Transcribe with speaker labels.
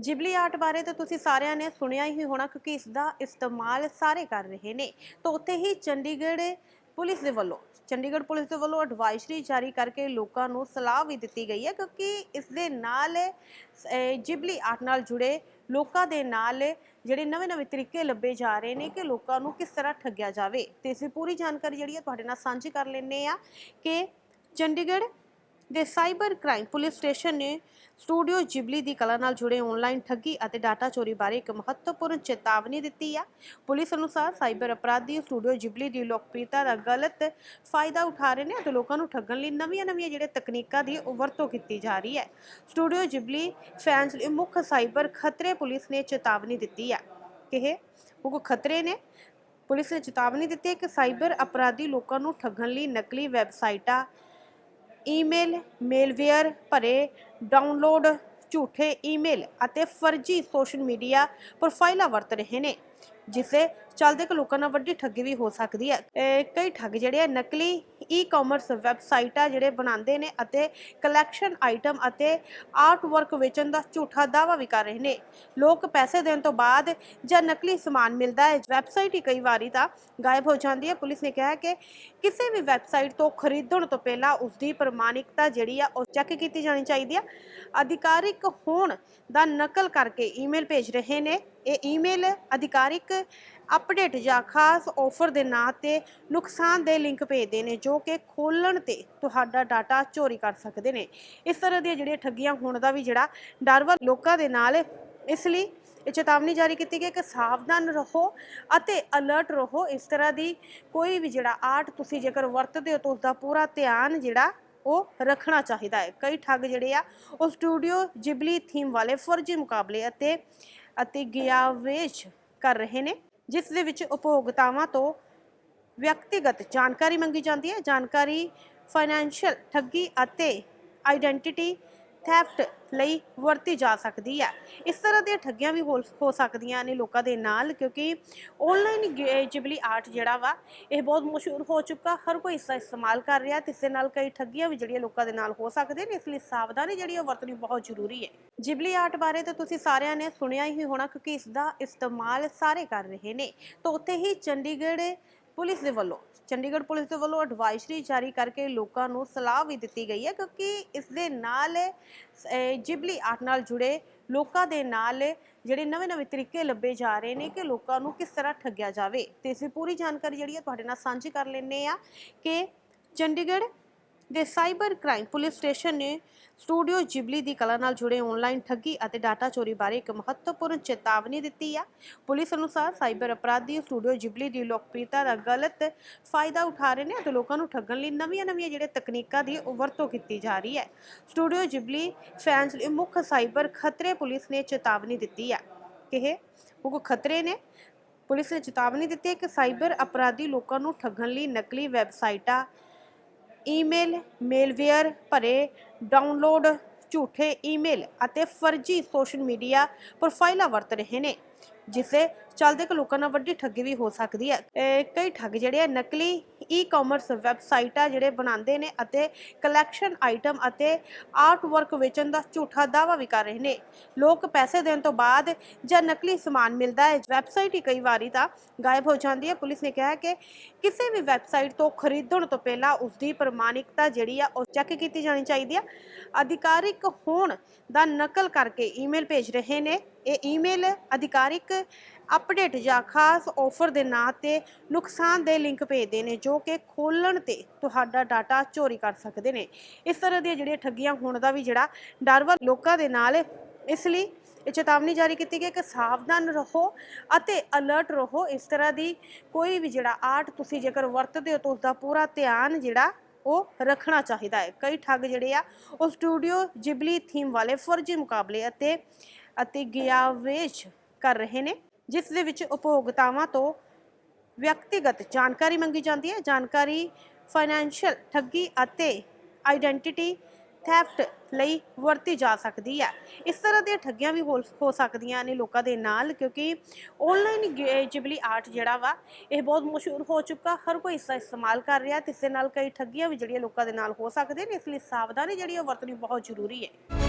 Speaker 1: ਜਿਬਲੀ art ਬਾਰੇ ਤਾਂ ਤੁਸੀਂ ਸਾਰਿਆਂ ਨੇ ਸੁਣਿਆ ਹੀ ਹੋਣਾ ਕਿਉਂਕਿ ਇਸ ਦਾ ਇਸਤੇਮਾਲ ਸਾਰੇ ਕਰ ਰਹੇ ਨੇ। ਤਾਂ ਉੱਥੇ ਹੀ ਚੰਡੀਗੜ੍ਹ ਪੁਲਿਸ ਦੇ ਵੱਲੋਂ, ਚੰਡੀਗੜ੍ਹ ਪੁਲਿਸ ਦੇ ਵੱਲੋਂ ਐਡਵਾਈਜ਼ਰੀ ਜਾਰੀ ਕਰਕੇ ਲੋਕਾਂ ਨੂੰ ਸਲਾਹ ਵੀ ਦਿੱਤੀ ਗਈ ਹੈ ਕਿਉਂਕਿ ਇਸ ਦੇ ਨਾਲ ਜਿਬਲੀ ਆਰਟ ਨਾਲ ਜੁੜੇ ਲੋਕਾਂ ਦੇ ਨਾਲ ਜਿਹੜੇ ਨਵੇਂ-ਨਵੇਂ ਤਰੀਕੇ ਲੱਭੇ ਜਾ ਰਹੇ ਨੇ ਕਿ ਲੋਕਾਂ ਨੂੰ ਕਿਸ ਤਰ੍ਹਾਂ ਠੱਗਿਆ ਜਾਵੇ। ਤੇ ਇਸ ਦੀ ਪੂਰੀ ਜਾਣਕਾਰੀ ਜਿਹੜੀ ਹੈ ਤੁਹਾਡੇ ਨਾਲ ਸਾਂਝੀ ਕਰ ਲੈਂਦੇ ਆ ਕਿ ਚੰਡੀਗੜ੍ਹ ਦੇ ਸਾਈਬਰ ਕ੍ਰਾਈਮ ਪੁਲਿਸ ਸਟੇਸ਼ਨ ਨੇ ਸਟੂਡੀਓ ਜਿਬਲੀ ਦੀ ਕਲਾ ਨਾਲ ਜੁੜੇ ਆਨਲਾਈਨ ਠੱਗੀ ਅਤੇ ਡਾਟਾ ਚੋਰੀ ਬਾਰੇ ਇੱਕ ਮਹੱਤਵਪੂਰਨ ਚੇਤਾਵਨੀ ਦਿੱਤੀ ਹੈ ਪੁਲਿਸ ਅਨੁਸਾਰ ਸਾਈਬਰ ਅਪਰਾਧੀ ਸਟੂਡੀਓ ਜਿਬਲੀ ਦੀ ਲੋਕਪ੍ਰਿਯਤਾ ਦਾ ਗਲਤ ਫਾਇਦਾ ਉਠਾ ਰਹੇ ਨੇ ਅਤੇ ਲੋਕਾਂ ਨੂੰ ਠੱਗਣ ਲਈ ਨਵੀਆਂ-ਨਵੀਆਂ ਜਿਹੜੇ ਤਕਨੀਕਾਂ ਦੀ ਵਰਤੋਂ ਕੀਤੀ ਜਾ ਰਹੀ ਹੈ। ਸਟੂਡੀਓ ਜਿਬਲੀ ਫੈਨਸ ਲਈ ਮੁੱਖ ਸਾਈਬਰ ਖਤਰੇ ਪੁਲਿਸ ਨੇ ਚੇਤਾਵਨੀ ਦਿੱਤੀ ਹੈ ਕਿ ਇਹ ਖਤਰੇ ਨੇ। ਪੁਲਿਸ ਨੇ ਚੇਤਾਵਨੀ ਦਿੱਤੀ ਹੈ ਕਿ ਸਾਈਬਰ ਅਪਰਾਧੀ ਲੋਕਾਂ ਨੂੰ ਠੱਗਣ ਲਈ ਨਕਲੀ ਵੈਬਸਾਈਟਾਂ ਈਮੇਲ ਮੇਲਵੇਅਰ ਭਰੇ ਡਾਊਨਲੋਡ ਝੂਠੇ ਈਮੇਲ ਅਤੇ ਫਰਜ਼ੀ ਸੋਸ਼ਲ ਮੀਡੀਆ ਪ੍ਰੋਫਾਈਲਾਂ ਵਰਤ ਰਹੇ ਨੇ, ਜਿਸੇ ਚੱਲਦੇ ਕਿ ਲੋਕਾਂ ਨਾਲ ਵੱਡੀ ਠੱਗੀ ਵੀ ਹੋ ਸਕਦੀ ਹੈ। ਕਈ ਠੱਗ ਜਿਹੜੇ ਆ, ਨਕਲੀ ਈ-ਕਾਮਰਸ ਆ ਜਿਹੜੇ ਬਣਾਉਂਦੇ ਨੇ ਅਤੇ ਕਲੈਕਸ਼ਨ ਆਈਟਮ ਅਤੇ ਆਰਟ ਵਰਕ ਵੇਚਣ ਦਾ ਝੂਠਾ ਦਾਅਵਾ ਵੀ ਕਰ ਰਹੇ ਨੇ। ਲੋਕ ਪੈਸੇ ਦੇਣ ਤੋਂ ਬਾਅਦ ਜਾਂ ਨਕਲੀ ਸਮਾਨ ਮਿਲਦਾ ਹੈ ਵੈਬਸਾਈਟ ਹੀ ਕਈ ਵਾਰੀ ਤਾਂ ਗਾਇਬ ਹੋ ਜਾਂਦੀ ਹੈ। ਪੁਲਿਸ ਨੇ ਕਿਹਾ ਕਿ ਕਿਸੇ ਵੀ ਵੈਬਸਾਈਟ ਤੋਂ ਖਰੀਦਣ ਤੋਂ ਪਹਿਲਾਂ ਉਸ ਦੀ ਪ੍ਰਮਾਣਿਕਤਾ ਜਿਹੜੀ ਆ, ਉਹ ਚੈੱਕ ਕੀਤੀ ਜਾਣੀ ਚਾਹੀਦੀ ਆ। ਅਧਿਕਾਰਿਕ ਹੋਣ ਦਾ ਨਕਲ ਕਰਕੇ ਈਮੇਲ ਭੇਜ ਰਹੇ ਨੇ ਇਹ ਈਮੇਲ ਅਧਿਕਾਰਿਕ ਅਪਡੇਟ ਜਾਂ ਖਾਸ ਆਫਰ ਦੇ ਨਾਂ ਤੇ ਨੁਕਸਾਨ ਦੇ ਲਿੰਕ ਭੇਜਦੇ ਨੇ, ਜੋ ਕਿ ਖੋਲਣ ਤੇ ਤੁਹਾਡਾ ਡਾਟਾ ਚੋਰੀ ਕਰ ਸਕਦੇ ਨੇ। ਇਸ ਤਰ੍ਹਾਂ ਦੀਆਂ ਜਿਹੜੀਆਂ ਠੱਗੀਆਂ ਹੋਣ ਦਾ ਵੀ ਜਿਹੜਾ ਡਰ ਵਾ ਲੋਕਾਂ ਦੇ ਨਾਲ, ਇਸ ਲਈ ਇਹ ਚੇਤਾਵਨੀ ਜਾਰੀ ਕੀਤੀ ਗਈ ਕਿ ਸਾਵਧਾਨ ਰਹੋ ਅਤੇ ਅਲਰਟ ਰਹੋ। ਇਸ ਤਰ੍ਹਾਂ ਦੀ ਕੋਈ ਵੀ ਜਿਹੜਾ ਆਰਟ ਤੁਸੀਂ ਜੇਕਰ ਵਰਤਦੇ ਹੋ ਤਾਂ ਉਸ ਦਾ ਪੂਰਾ ਧਿਆਨ ਜਿਹੜਾ ਉਹ ਰੱਖਣਾ ਚਾਹੀਦਾ ਹੈ। ਕਈ ਠੱਗ ਜਿਹੜੇ ਆ, ਉਹ ਸਟੂਡੀਓ ਜਿਬਲੀ ਥੀਮ ਵਾਲੇ ਫਰਜ਼ੀ ਮੁਕਾਬਲੇ ਅਤੇ ਅਤੇ ਗਿਆਵੇਸ਼ ਕਰ ਰਹੇ ਨੇ, ਜਿਸ ਦੇ ਵਿੱਚ ਉਪਭੋਗਤਾਵਾਂ ਤੋਂ ਵਿਅਕਤੀਗਤ ਜਾਣਕਾਰੀ ਮੰਗੀ ਜਾਂਦੀ ਹੈ। ਜਾਣਕਾਰੀ ਫਾਈਨੈਂਸ਼ੀਅਲ ਠੱਗੀ ਅਤੇ ਆਇਡੈਂਟੀਟੀ ਥੈਫਟ ਲਈ ਵਰਤੀ ਜਾ ਸਕਦੀ ਹੈ। ਇਸ ਤਰ੍ਹਾਂ ਦੀਆਂ ਠੱਗੀਆਂ ਵੀ ਹੋ ਸਕਦੀਆਂ ਨੇ ਲੋਕਾਂ ਦੇ ਨਾਲ, ਕਿਉਂਕਿ ਆਨਲਾਈਨ ਜਿਬਲੀ ਆਰਟ ਜਿਹੜਾ ਵਾ, ਇਹ ਬਹੁਤ ਮਸ਼ਹੂਰ ਹੋ ਚੁੱਕਾ। ਹਰ ਕੋਈ ਇਸ ਦਾ ਇਸਤੇਮਾਲ ਕਰ ਰਿਹਾ ਤੇ ਇਸ ਦੇ ਨਾਲ ਕਈ ਠੱਗੀਆਂ ਵੀ ਜਿਹੜੀਆਂ ਲੋਕਾਂ ਦੇ ਨਾਲ ਹੋ ਸਕਦੇ ਨੇ, ਇਸ ਲਈ ਸਾਵਧਾਨੀ ਜਿਹੜੀ ਉਹ ਵਰਤਣੀ ਬਹੁਤ ਜ਼ਰੂਰੀ ਹੈ। ਜਿਬਲੀ ਆਰਟ ਬਾਰੇ ਤਾਂ ਤੁਸੀਂ ਸਾਰਿਆਂ ਨੇ ਸੁਣਿਆ ਹੀ ਹੋਣਾ, ਕਿਉਂਕਿ ਇਸ ਦਾ ਇਸਤੇਮਾਲ ਸਾਰੇ ਕਰ ਰਹੇ ਨੇ। ਤਾਂ ਉੱਥੇ ਹੀ ਚੰਡੀਗੜ੍ਹ ਪੁਲਿਸ ਦੇ ਵੱਲੋਂ, ਚੰਡੀਗੜ੍ਹ ਪੁਲਿਸ ਦੇ ਵੱਲੋਂ ਐਡਵਾਈਜ਼ਰੀ ਜਾਰੀ ਕਰਕੇ ਲੋਕਾਂ ਨੂੰ ਸਲਾਹ ਵੀ ਦਿੱਤੀ ਗਈ ਹੈ ਕਿਉਂਕਿ ਇਸ ਦੇ ਨਾਲ ਜਿਬਲੀ ਆਰਟ ਨਾਲ ਜੁੜੇ ਲੋਕਾਂ ਦੇ ਨਾਲ ਜਿਹੜੇ ਨਵੇਂ-ਨਵੇਂ ਤਰੀਕੇ ਲੱਭੇ ਜਾ ਰਹੇ ਨੇ ਕਿ ਲੋਕਾਂ ਨੂੰ ਕਿਸ ਤਰ੍ਹਾਂ ਠੱਗਿਆ ਜਾਵੇ। ਤੇ ਇਸ ਦੀ ਪੂਰੀ ਜਾਣਕਾਰੀ ਜਿਹੜੀ ਹੈ ਤੁਹਾਡੇ ਨਾਲ ਸਾਂਝੀ ਕਰ ਲੈਂਦੇ ਆ ਕਿ ਚੰਡੀਗੜ੍ਹ ਦੇ ਸਾਈਬਰ ਕ੍ਰਾਈਮ ਪੁਲਿਸ ਸਟੇਸ਼ਨ ਨੇ ਸਟੂਡੀਓ ਜਿਬਲੀ ਦੀ ਕਲਾ ਨਾਲ ਜੁੜੇ ਆਨਲਾਈਨ ਠੱਗੀ ਅਤੇ ਡਾਟਾ ਚੋਰੀ ਬਾਰੇ ਇੱਕ ਮਹੱਤਵਪੂਰਨ ਚੇਤਾਵਨੀ ਦਿੱਤੀ ਹੈ ਪੁਲਿਸ ਅਨੁਸਾਰ ਸਾਈਬਰ ਅਪਰਾਧੀ ਸਟੂਡੀਓ ਜਿਬਲੀ ਦੀ ਲੋਕਪ੍ਰਿਯਤਾ ਦਾ ਗਲਤ ਫਾਇਦਾ ਉਠਾ ਰਹੇ ਨੇ ਅਤੇ ਲੋਕਾਂ ਨੂੰ ਠੱਗਣ ਲਈ ਨਵੀਆਂ-ਨਵੀਆਂ ਜਿਹੜੇ ਤਕਨੀਕਾਂ ਦੀ ਵਰਤੋਂ ਕੀਤੀ ਜਾ ਰਹੀ ਹੈ। ਸਟੂਡੀਓ ਜਿਬਲੀ ਫੈਨਸ ਲਈ ਮੁੱਖ ਸਾਈਬਰ ਖਤਰੇ ਪੁਲਿਸ ਨੇ ਚੇਤਾਵਨੀ ਦਿੱਤੀ ਹੈ ਕਿ ਇਹ ਮੁੱਖ ਖਤਰੇ ਨੇ। ਪੁਲਿਸ ਨੇ ਚੇਤਾਵਨੀ ਦਿੱਤੀ ਹੈ ਕਿ ਸਾਈਬਰ ਅਪਰਾਧੀ ਲੋਕਾਂ ਨੂੰ ਠੱਗਣ ਲਈ ਨਕਲੀ ਵੈਬਸਾਈਟਾਂ ਈਮੇਲ, ਮੇਲਵੇਅਰ ਭਰੇ, ਡਾਊਨਲੋਡ ਝੂਠੇ ਈਮੇਲ ਅਤੇ ਫਰਜ਼ੀ ਸੋਸ਼ਲ ਮੀਡੀਆ ਪ੍ਰੋਫਾਈਲਾਂ ਵਰਤ ਰਹੇ ਨੇ, ਜਿਸੇ ਚੱਲਦੇ ਕਿ ਲੋਕਾਂ ਨਾਲ ਵੱਡੀ ਠੱਗੀ ਵੀ ਹੋ ਸਕਦੀ ਹੈ। ਕਈ ਠੱਗ ਜਿਹੜੇ ਆ ਨਕਲੀ ਈ-ਕਾਮਰਸ ਆ ਜਿਹੜੇ ਬਣਾਉਂਦੇ ਨੇ ਅਤੇ ਕਲੈਕਸ਼ਨ ਆਈਟਮ ਅਤੇ ਆਰਟ ਵਰਕ ਵੇਚਣ ਦਾ ਝੂਠਾ ਦਾਅਵਾ ਵੀ ਕਰ ਰਹੇ ਨੇ। ਲੋਕ ਪੈਸੇ ਦੇਣ ਤੋਂ ਬਾਅਦ ਜਾਂ ਨਕਲੀ ਸਮਾਨ ਮਿਲਦਾ ਹੈ ਵੈਬਸਾਈਟ ਹੀ ਕਈ ਵਾਰੀ ਤਾਂ ਗਾਇਬ ਹੋ ਜਾਂਦੀ ਹੈ। ਪੁਲਿਸ ਨੇ ਕਿਹਾ ਹੈ ਕਿ ਕਿਸੇ ਵੀ ਵੈਬਸਾਈਟ ਤੋਂ ਖਰੀਦਣ ਤੋਂ ਪਹਿਲਾਂ ਉਸ ਦੀ ਪ੍ਰਮਾਣਿਕਤਾ ਜਿਹੜੀ ਆ ਉਹ ਚੈੱਕ ਕੀਤੀ ਜਾਣੀ ਚਾਹੀਦੀ ਆ। ਅਧਿਕਾਰਿਕ ਹੋਣ ਦਾ ਨਕਲ ਕਰਕੇ ਈਮੇਲ ਭੇਜ ਰਹੇ ਨੇ। ਇਹ ਈਮੇਲ ਅਧਿਕਾਰਿਕ ਅਪਡੇਟ ਜਾਂ ਖਾਸ ਆਫਰ ਦੇ ਨਾਂ ਤੇ ਨੁਕਸਾਨ ਦੇ ਲਿੰਕ ਭੇਜਦੇ ਨੇ, ਜੋ ਕਿ ਖੋਲਣ ਤੇ ਤੁਹਾਡਾ ਡਾਟਾ ਚੋਰੀ ਕਰ ਸਕਦੇ ਨੇ। ਇਸ ਤਰ੍ਹਾਂ ਦੀਆਂ ਜਿਹੜੀਆਂ ਠੱਗੀਆਂ ਹੋਣ ਦਾ ਵੀ ਜਿਹੜਾ ਡਰ ਵਾ ਲੋਕਾਂ ਦੇ ਨਾਲ, ਇਸ ਲਈ ਇਹ ਚੇਤਾਵਨੀ ਜਾਰੀ ਕੀਤੀ ਗਈ ਕਿ ਸਾਵਧਾਨ ਰਹੋ ਅਤੇ ਅਲਰਟ ਰਹੋ। ਇਸ ਤਰ੍ਹਾਂ ਦੀ ਕੋਈ ਵੀ ਜਿਹੜਾ ਆਰਟ ਤੁਸੀਂ ਜੇਕਰ ਵਰਤਦੇ ਹੋ ਤਾਂ ਉਸ ਦਾ ਪੂਰਾ ਧਿਆਨ ਜਿਹੜਾ ਉਹ ਰੱਖਣਾ ਚਾਹੀਦਾ ਹੈ। ਕਈ ਠੱਗ ਜਿਹੜੇ ਆ, ਉਹ ਸਟੂਡੀਓ ਜਿਬਲੀ ਥੀਮ ਵਾਲੇ ਫਰਜ਼ੀ ਮੁਕਾਬਲੇ ਅਤੇ ਅਤੇ ਗਿਆਵੇਸ਼ ਕਰ ਰਹੇ ਨੇ। ਜਿਸ ਦੇ ਵਿੱਚ ਉਪਭੋਗਤਾਵਾਂ ਤੋਂ ਵਿਅਕਤੀਗਤ ਜਾਣਕਾਰੀ ਮੰਗੀ ਜਾਂਦੀ ਹੈ। ਜਾਣਕਾਰੀ, ਫਾਈਨੈਂਸ਼ੀਅਲ ਠੱਗੀ ਅਤੇ ਆਇਡੈਂਟੀਟੀ ਥੈਫਟ ਲਈ ਵਰਤੀ ਜਾ ਸਕਦੀ ਹੈ। ਇਸ ਤਰ੍ਹਾਂ ਦੀਆਂ ਠੱਗੀਆਂ ਵੀ ਹੋ ਹੋ ਸਕਦੀਆਂ ਨੇ ਲੋਕਾਂ ਦੇ ਨਾਲ, ਕਿਉਂਕਿ ਆਨਲਾਈਨ ਜਿਬਲੀ ਆਰਟ ਜਿਹੜਾ ਵਾ, ਇਹ ਬਹੁਤ ਮਸ਼ਹੂਰ ਹੋ ਚੁੱਕਾ। ਹਰ ਕੋਈ ਇਸ ਦਾ ਇਸਤੇਮਾਲ ਕਰ ਰਿਹਾ ਤੇ ਇਸ ਦੇ ਨਾਲ ਕਈ ਠੱਗੀਆਂ ਵੀ ਜਿਹੜੀਆਂ ਲੋਕਾਂ ਦੇ ਨਾਲ ਹੋ ਸਕਦੇ ਨੇ, ਇਸ ਲਈ ਸਾਵਧਾਨੀ ਜਿਹੜੀ ਉਹ ਵਰਤਣੀ ਬਹੁਤ ਜ਼ਰੂਰੀ ਹੈ।